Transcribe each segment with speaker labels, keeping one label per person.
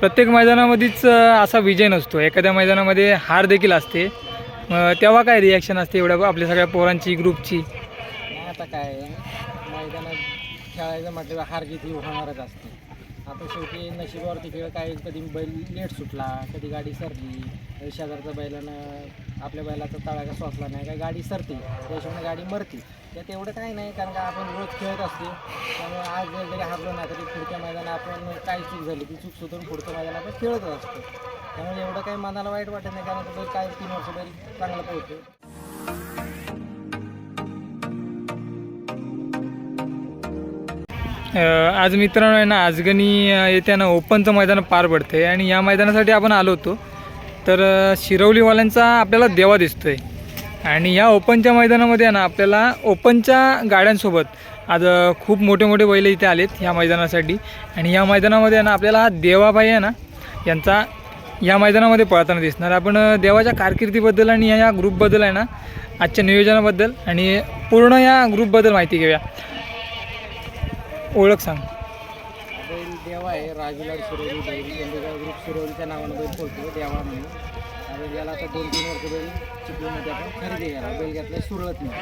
Speaker 1: प्रत्येक मैदानामध्येच असा विजय नसतो. एखाद्या मैदानामध्ये हार देखील असते. तेव्हा काय रिॲक्शन असते एवढ्या आपल्या सगळ्या पोरांची ग्रुपची?
Speaker 2: आता काय मैदानात खेळायचं म्हटलं हार किती होणारच असते. आता शेवटी नशिबावरती खेळ काय कधी बैल लेट सुटला कधी गाडी सरली शेजारच्या बैलानं आपल्या बैलाचा तळागा सोसला नाही काय गाडी सरते त्याशिवाय गाडी मरते. त्यात एवढं काही नाही कारण का आपण रोज खेळत असतो. त्यामुळे आज जर जरी हारलो नाही तरी पुढच्या मैदानात आपण काय चूक झाली ती चूक सुधरून पुढच्या मैदान आपण खेळतच असतो. त्यामुळे एवढं काही मनाला वाईट वाटत नाही कारण का काय तीन वर्ष बैल चांगला
Speaker 1: पोहोचतो आज मित्रांनो आहे ना आजगणी अ, येथे ना ओपनचं मैदान पार पडतं आहे आणि या मैदानासाठी आपण आलो होतो. तर शिरवलीवाल्यांचा आपल्याला देवा दिसतो आहे आणि या ओपनच्या मैदानामध्ये आहे ना आपल्याला ओपनच्या गाड्यांसोबत आज खूप मोठे मोठे बैल इथे आलेत ह्या मैदानासाठी. आणि या मैदानामध्ये आहे ना आपल्याला हा देवाबाई आहे ना यांचा या मैदानामध्ये पळताना दिसणार. आपण देवाच्या कारकिर्दीबद्दल आणि या या ग्रुपबद्दल आहे ना आजच्या नियोजनाबद्दल आणि पूर्ण या ग्रुपबद्दल माहिती घेऊया. ओळख सांग.
Speaker 2: बैल देवा आहे राजूलाल सुरवली बैल चंदीगड ग्रुप सुरवलीच्या नावानं बैल बोलतो देवा म्हणून. आणि याला आता दोन तीन वर्ष बैल चिपळूणमध्ये आपण खरेदी केला. बैल घेतला सुरळत नाही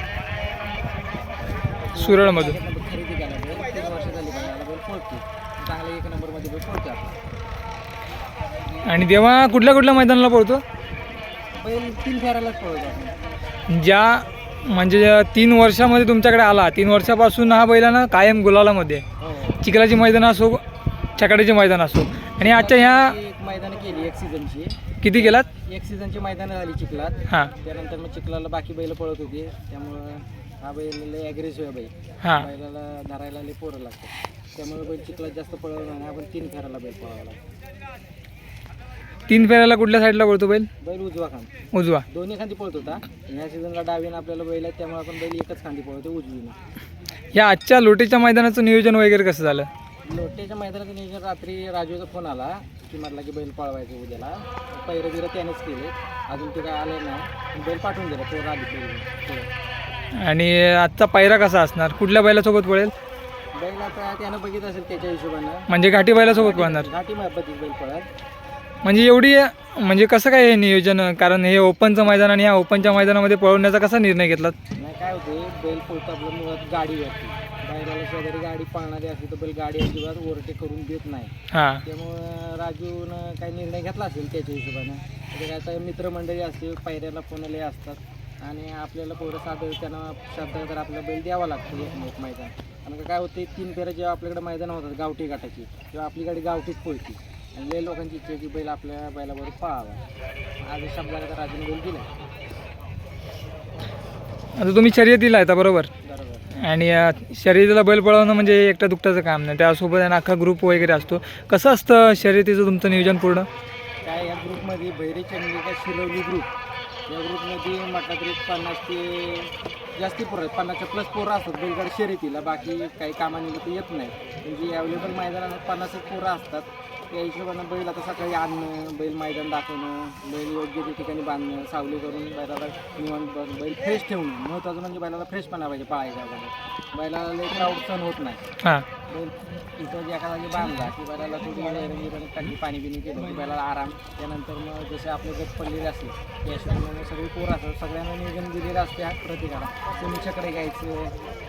Speaker 1: सुरळमधून
Speaker 2: खरेदी केला बैल तीन वर्ष झाली बैलाला बैल पळतो. चांगला एक नंबरमध्ये बैल पळतो आपला.
Speaker 1: आणि देवा कुठल्या कुठल्या मैदानाला पळतो?
Speaker 2: बैल तीन फेरायलाच पळतो आपण.
Speaker 1: ज्या म्हणजे तीन वर्षामध्ये तुमच्याकडे आला. तीन वर्षापासून हा बैलानं कायम गुलालामध्ये.
Speaker 2: हो.
Speaker 1: चिखलाची मैदान असो छकड्याचे मैदान असो. आणि आजच्या ह्या
Speaker 2: एक मैदान केली एक सीझनची
Speaker 1: किती गेलात
Speaker 2: एक सीझनची मैदानं झाली चिखलात.
Speaker 1: हां.
Speaker 2: त्यानंतर मग चिखलाला बाकी बैल पळत होती. त्यामुळं हा बैल लय ॲग्रेसिव्ह आहे बैल.
Speaker 1: हां.
Speaker 2: बैलाला धरायला लय पोरं लागतात. त्यामुळे बैल चिखलात जास्त पळवणार नाही. आपण तीन फेराला बैल पळावा लागतो.
Speaker 1: तीन फेऱ्याला कुठल्या साईडला पळतो बैल?
Speaker 2: बैल उजवा खांद
Speaker 1: उजवा.
Speaker 2: दोन्ही खांदी पळत होता ह्या सीझनला डावीनं आपल्याला बैल आहेत त्यामुळे आपण बैल एकच खांदी पळवतो उजवीनं.
Speaker 1: या आजच्या लोटेच्या मैदानाचं नियोजन वगैरे कसं झालं?
Speaker 2: लोटेच्या मैदानाचं नियोजन रात्री राजूचा फोन आला की म्हटला की बैल पळवायचं उद्याला. पहिरं बिरं त्यानेच केले. अजून ते काय आलं नाही. बैल पाठवून दिला पोरं आली बैल.
Speaker 1: आणि आजचा पायरा कसा असणार? कुठल्या बैलासोबत पळेल?
Speaker 2: बैल आता त्यानं बघितलं असेल त्याच्या हिशोबानं.
Speaker 1: म्हणजे घाटी बैलासोबत पळणार.
Speaker 2: घाटी पद्धत बैल पळत
Speaker 1: म्हणजे एवढी म्हणजे कसं काय हे नियोजन? कारण हे ओपनचं मैदान आणि या ओपनच्या मैदानामध्ये पळवण्याचा कसा निर्णय घेतला
Speaker 2: नाही काय होते बैल पळतो आपलं मुळात गाडी बैलाला शेजारी गाडी पाळणारी असली तर बैल गाडी अजिबात ओव्हरटेक करून देत नाही.
Speaker 1: हां.
Speaker 2: त्यामुळं राजूनं काही निर्णय घेतला असेल त्याच्या हिशोबानं. म्हणजे काय आता मित्रमंडळी असते पायऱ्याला फोनले असतात. आणि आपल्याला पोरं साधं त्यांना शब्द तर आपला बैल द्यावा लागतो एक एक मैदान. कारण का काय होते तीन फेऱ्या जेव्हा आपल्याकडे मैदान होतात गावठी गाठाची तेव्हा आपली गाडी गावठीच पळते. लय लोकांची इच्छा आहे की बैल आपल्या बैलाबरोबर पळावा. आज शब्दाला तर राजूने बैल दिला
Speaker 1: आता तुम्ही शर्यतीला आहे बरोबर?
Speaker 2: बरोबर.
Speaker 1: आणि अ, शर्यतीला बैल पळवणं म्हणजे एकटा दुखटाचं काम नाही. त्यासोबत ना अख्खा ग्रुप वगैरे असतो. कसं असतं शर्यतीचं तुमचं नियोजन पूर्ण?
Speaker 2: काय या ग्रुपमध्ये भैरी चंद्रिका शिरवली ग्रुप या ग्रुपमध्ये म्हटलं तरी पन्नास ते जास्ती पोरं आहेत. पन्नासच्या प्लस पोरं असतात बैलगाडी शर्यतीला. बाकी काही कामानिमित्त येत नाही. म्हणजे अवेलेबल मैदानात पन्नास एक पोरं असतात. त्या हिशोबानं बैल आता सकाळी आणणं बैल मैदान दाखवणं बैल योग्य त्या ठिकाणी बांधणं सावली करून बैलाला निवांत ब- बैल फ्रेश ठेवणं. महत्त्वाचं म्हणजे बैलाला फ्रेशपणा पाहिजे पाहायचा बैलाला बैलाला लई क्राऊड सण होत नाही. बैल इथं जे जागी बांधला की बैलाला थोडी पाणी बिणी केलं की बैलाला आराम. त्यानंतर मग जसे आपले गट पडलेले असते त्या हिशोबाने सगळी पोरं असतात. सगळ्यांना नियोजन दिलेलं असते प्रत्येकाला कोणी चकडे घ्यायचं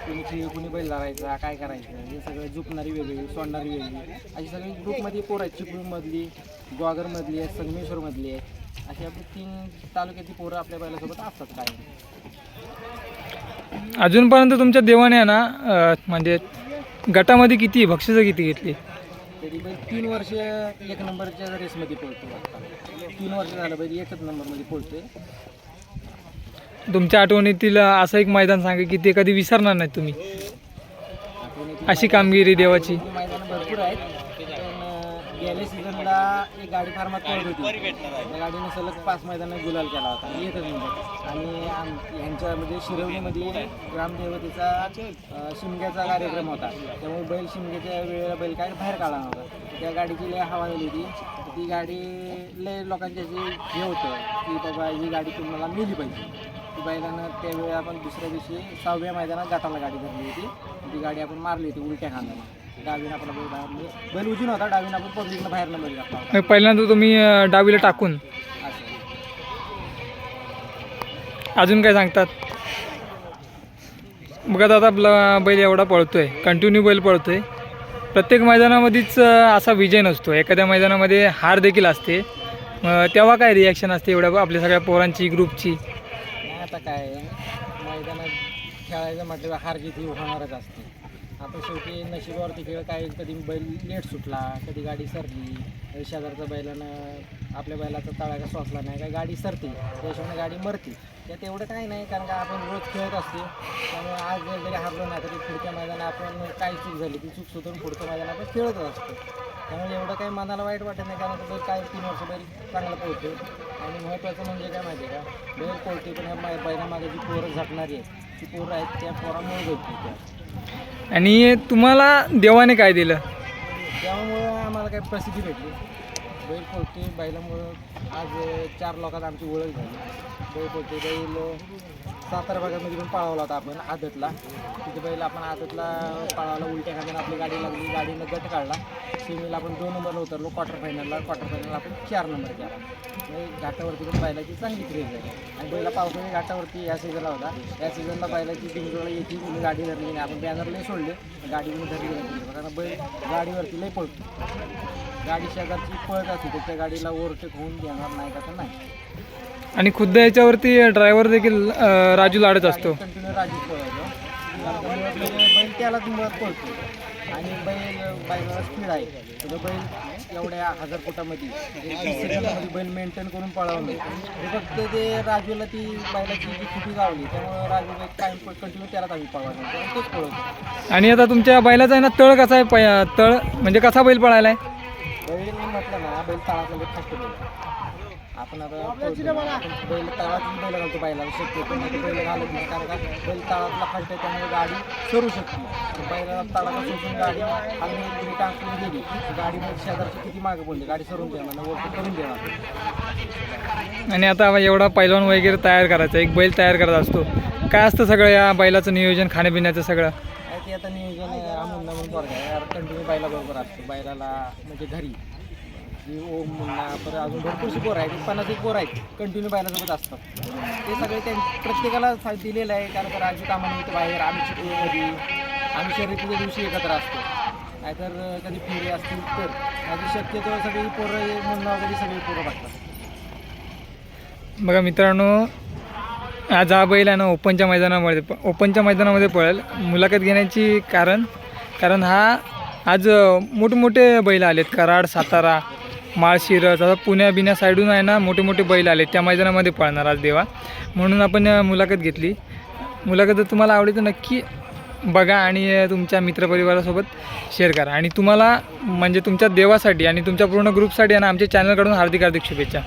Speaker 2: कोणी कुणी बैल धरायचा काय करायचं हे सगळं झुकणारी वेगळी सोडणारी वेगळी. अशी सगळी ग्रुपमध्ये पोरं आहेत चिपळूणमधली ग्वागरमधली आहेत संगमेश्वरमधली आहेत अशी आपली तीन तालुक्यातली पोरं आपल्या बैलासोबत असतात काय
Speaker 1: अजूनपर्यंत तुमच्या देवाने आहे ना म्हणजे गटामध्ये किती बक्षिसं किती घेतली?
Speaker 2: तरी बैल तीन वर्ष एक नंबरच्या रेसमध्ये आता. तीन वर्ष झालं बैल एकच नंबरमध्ये पळतोय.
Speaker 1: तुमच्या आठवणीतील असं एक मैदान सांगा की ते कधी विसरणार नाही तुम्ही. अशी कामगिरी देवाची.
Speaker 2: मैदान भरपूर आहेत. पण गेल्या सीझनला एक गाडी फार्मात पळत होती. त्या गाडीने सलग पाच मैदानात गुलाल केला होता. एकच नंबर आणि आम- ह्यांच्या म्हणजे शिरवणीमध्ये ग्रामदेवतेचा शिमग्याचा कार्यक्रम होता. त्यामुळे बैल शिमग्याच्या वेळेला बैल काय बाहेर काढला नव्हता. त्या गाडीची लय हवा दिली होती. ती गाडी लय लोकांच्या जे हे होतं की बाबा ही गाडी तुम्हाला मिली पाहिजे. बैलानं त्यावेळी आपण दुसऱ्या दिवशी सहाव्या मैदानात गाठाला गाडी धरली होती. ती गाडी आपण मारली होती उलट्या खांद्याला डावीनं आपला बैल बाहेर बैल उजून होता डावीनं आपण पब्लिकला बाहेर बैल घातला होता.
Speaker 1: पहिल्यांदा तुम्ही अं, डावीला टाकून.
Speaker 2: असं.
Speaker 1: अजून काय सांगतात? बघा आता आपला बैल एवढा पळतोय. कंटिन्यू बैल पळतोय. प्रत्येक मैदानामध्येच अं, असा विजय नसतो. एखाद्या मैदानामध्ये हार देखील असते. मग तेव्हा काय रिॲक्शन असते एवढ्या आपल्या सगळ्या पोरांची ग्रुपची
Speaker 2: आता काय मैदानात खेळायचं म्हटलं हार जीत होणारच असते. आता शेवटी नशिबावरती खेळ काय कधी बैल लेट सुटला कधी गाडी सरली. शेजारच्या बैलानं आपल्या बैलाचा तळागा सोसला नाही काय गाडी सरते. त्याशिवाय गाडी मरते. त्यात एवढं काही नाही कारण का आपण रोज खेळत असते. त्यामुळे आज जरी हारलो नाही तरी पुढच्या मैदान आपण काय चूक झाली ती चूक सुधारून पुढच्या मैदान आपण खेळतच असतो. त्यामुळे एवढं काही मनाला वाईट वाटत नाही कारण तो काय तीन वर्ष बैल चांगला पोहोचतो. आणि महत्त्वाचं म्हणजे काय माहिती आहे का? बैल पोहते पण ह्या बैलामागे जी पोरं झटणारी आहेत ती पोरं आहेत त्या पोरामुळे त्या.
Speaker 1: आणि तुम्हाला देवाने काय दिलं?
Speaker 2: त्यामुळं आम्हाला काही प्रसिद्धी भेटली. बैल पोहते बैलामुळं आज चार लोकात आमची ओळख झाली. बैल पोळते बैल सातारा भागामध्ये पण पळावला होता आपण आदतला. तिथे बैल आपण आदतला पळावला उलट्या खात्यानं आपली गाडी लागली गाडीनं गट काढला. सेमीला आपण दोन नंबरला उतरलो क्वार्टर फायनलला क्वार्टर फायनलला आपण चार नंबर केला. म्हणजे घाटावरती पण बैलाची चांगली क्रेज आहे आणि बैला पावसाळी घाटावरती या सीझनला होता. या सीझनला बैलाची बिंजोळा येते मी गाडी धरली नाही. आपण बॅनरला सोडले गाडी धरली नाही. कारण बैल गाडीवरती लई पळतो. गाडी शेजारची पळत असते तर त्या गाडीला ओव्हरटेक होऊन देणार नाही का तर नाही.
Speaker 1: आणि खुद्द याच्यावरती ड्रायव्हर देखील अं, राजू लाडत असतो.
Speaker 2: कंटिन्यू का मुळात म्हणजे बैल त्यालाच मुळात पळतो. आणि बैल बैलाला स्पीड आहे. तर बैल एवढ्या हजार फुटामध्ये म्हणजे सेकंदामध्ये बैल मेंटेन करून पळवलं ते फक्त ते राजूला ती बैलाची जी खुटी गावली त्यामुळे राजू बैल कायम कंटिन्यू त्यालाच आम्ही पळवायचो आणि तोच पळवतो
Speaker 1: आणि आता तुमच्या बैलाचा आहे ना तळ कसा आहे? पै तळ म्हणजे कसा बैल पळायला आहे
Speaker 2: बैल म्हटलं ना बैल फास्ट बैल आपण आता बैल. बैल घालतो बैलाला बैल घालत नाही कारण का? बैल तळातला फास्ट आहे त्यामुळे गाडी सरू शकते बैलाला तळाला सोडून गाडी. आणि तुम्ही टाकून गेली तर गाडीमध्ये शेजारची किती मागे पडली? गाडी सरून देणार ना वरती करून देणार
Speaker 1: आणि आता एवढा पैलवान वगैरे तयार करायचा एक बैल तयार करायचा असतो. काय असतं सगळं या बैलाचं नियोजन खाण्यापिण्याचं सगळं?
Speaker 2: आता नियोजन म्हणून बरं आहे. कंटिन्यू बायला बरोबर असतो. बैलाला म्हणजे घरी. ओम मुन्ना परत अजून भरपूरशी पोरं आहेत. पन्नास एक पोरं आहेत. कंटिन्यू बैलासोबत असतात. ते सगळे त्यां प्रत्येकाला दिलेलं आहे. कारण का राजू कामानिमित्त बाहेर. आम्ही शिकलो आम्ही शर्यतीच्या दिवशी एकत्र असतो. नाहीतर कधी फेरी असतील तर. नाहीतर शक्यतो सगळी पोरं मुन्ना वगैरे सगळी पोरं बघतात.
Speaker 1: बघा मित्रांनो आज हा बैल आहे ना ओपनच्या मैदानामध्ये ओपनच्या मैदानामध्ये पळेल. मुलाखत घेण्याची कारण कारण हा आज मोठमोठे बैल आलेत. कराड सातारा माळशिरस आता पुण्या बिण्या साईडून आहे ना मोठे मोठे बैल आलेत. त्या मैदानामध्ये पळणार आज देवा. म्हणून आपण मुलाखत घेतली. मुलाखत जर तुम्हाला आवडली तर नक्की बघा आणि तुमच्या मित्रपरिवारासोबत शेअर करा. आणि तुम्हाला म्हणजे तुमच्या देवासाठी आणि तुमच्या पूर्ण ग्रुपसाठी आहे ना आमच्या चॅनलकडून हार्दिक हार्दिक शुभेच्छा.